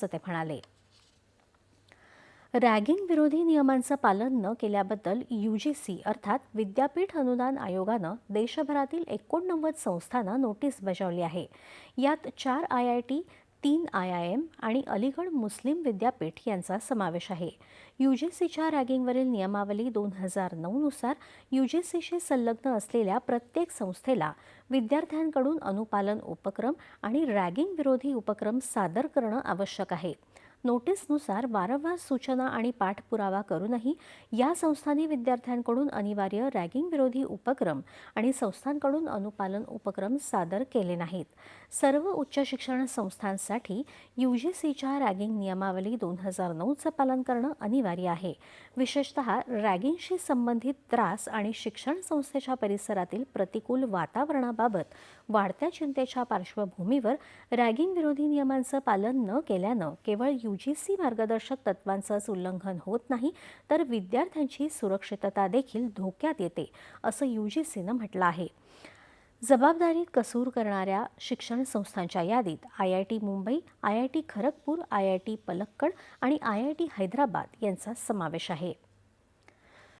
असं ते म्हणाले. रॅगिंग विरोधी नियमांचं पालन न केल्याबद्दल यूजीसी अर्थात विद्यापीठ अनुदान आयोगानं देशभरातील एकोणनव्वद संस्थांना नोटीस बजावली आहे. यात चार आय आय टी तीन आय आय एम आणि अलीगढ मुस्लिम विद्यापीठ यांचा समावेश आहे. यू जे सीच्या रॅगिंगवरील नियमावली दोन हजार नऊनुसार यू जे सीशी संलग्न असलेल्या प्रत्येक संस्थेला विद्यार्थ्यांकडून अनुपालन उपक्रम आणि रॅगिंग विरोधी उपक्रम सादर करणं आवश्यक आहे. नोटीसनुसार वारंवार सूचना आणि पाठपुरावा करूनही या संस्थांनी विद्यार्थ्यांकडून अनिवार्य रॅगिंग विरोधी उपक्रम आणि संस्थांकडून अनुपालन उपक्रम सादर केले नाहीत. सर्व उच्च शिक्षण संस्थांसाठी यू जी सीच्या रॅगिंग नियमावली दोन हजार नऊचं पालन करणं अनिवार्य आहे. विशेषतः रॅगिंगशी संबंधित त्रास आणि शिक्षण संस्थेच्या परिसरातील प्रतिकूल वातावरणाबाबत वाढत्या चिंतेच्या पार्श्वभूमीवर रॅगिंग विरोधी नियमांचं पालन न केल्यानं केवळ यूजीसी मार्गदर्शक तत्वांचंच उल्लंघन होत नाही तर विद्यार्थ्यांची सुरक्षितता देखील धोक्यात येते असं यूजीसीनं म्हटलं आहे. जबाबदारीत कसूर करणाऱ्या शिक्षण संस्थांच्या यादीत I I T Mumbai I I T Kharagpur I I T Palakkad आणि आय आय टी हैदराबाद यांचा समावेश आहे.